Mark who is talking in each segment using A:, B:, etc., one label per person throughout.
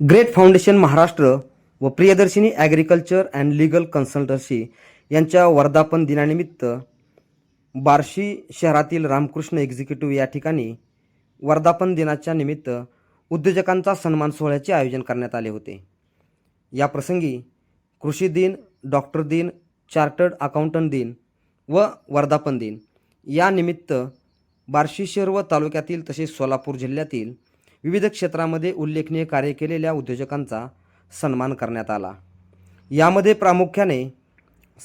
A: Great foundation Maharashtra व Priyadarshini agriculture and legal consultancy यांच्या वर्धापन दिनानिमित्त बार्शी शहरातील रामकृष्ण एक्झिक्युटिव्ह या ठिकाणी वर्धापन दिनाच्या निमित्त उद्योजकांचा सन्मान सोहळ्याचे आयोजन करण्यात आले होते. या प्रसंगी कृषी दिन डॉक्टर दिन चार्टर्ड अकाउंटंट दिन व वर्धापन दिन या निमित्त बार्शी शहर व तालुक्यातील तसेच सोलापूर जिल्ह्यातील विविध क्षेत्रामध्ये उल्लेखनीय कार्य केलेल्या उद्योजकांचा सन्मान करण्यात आला. यामध्ये प्रामुख्याने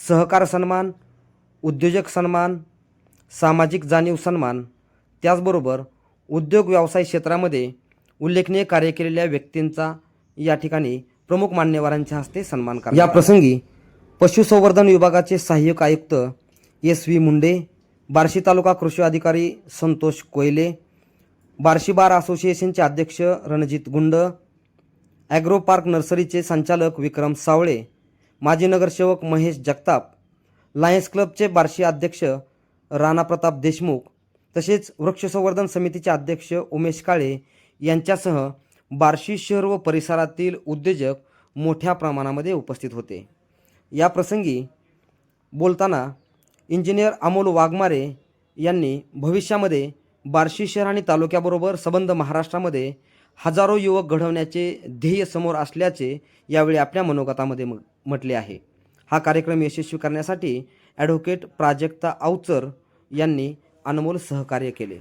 A: सहकार सन्मान उद्योजक सन्मान सामाजिक जाणीव सन्मान त्याचबरोबर उद्योग व्यवसाय क्षेत्रामध्ये उल्लेखनीय कार्य केलेल्या व्यक्तींचा या ठिकाणी प्रमुख मान्यवरांच्या हस्ते सन्मान करा या प्रसंगी पशुसंवर्धन विभागाचे सहाय्यक आयुक्त एस व्ही मुंडे बार्शी तालुका कृषी अधिकारी संतोष कोयले बार्शी बार असोसिएशनचे अध्यक्ष रणजित गुंड ॲग्रो पार्क नर्सरीचे संचालक विक्रम सावळे माजी नगरसेवक महेश जगताप लायन्स क्लबचे बार्शी अध्यक्ष राणा प्रताप देशमुख तसेच वृक्षसंवर्धन समितीचे अध्यक्ष उमेश काळे यांच्यासह बार्शी शहर व परिसरातील उद्योजक मोठ्या प्रमाणामध्ये उपस्थित होते. या प्रसंगी बोलताना इंजिनियर अमोल वाघमारे यांनी भविष्यामध्ये बार्शी शहर आणि तालुक्याबरोबर संबंध महाराष्ट्रामध्ये हजारो युवक घडवण्याचे ध्येय समोर असल्याचे यावेळी आपल्या मनोगतामध्ये म म्हटले आहे. हा कार्यक्रम यशस्वी करण्यासाठी ॲडव्होकेट प्राजक्ता अवचर यांनी अनमोल सहकार्य केले.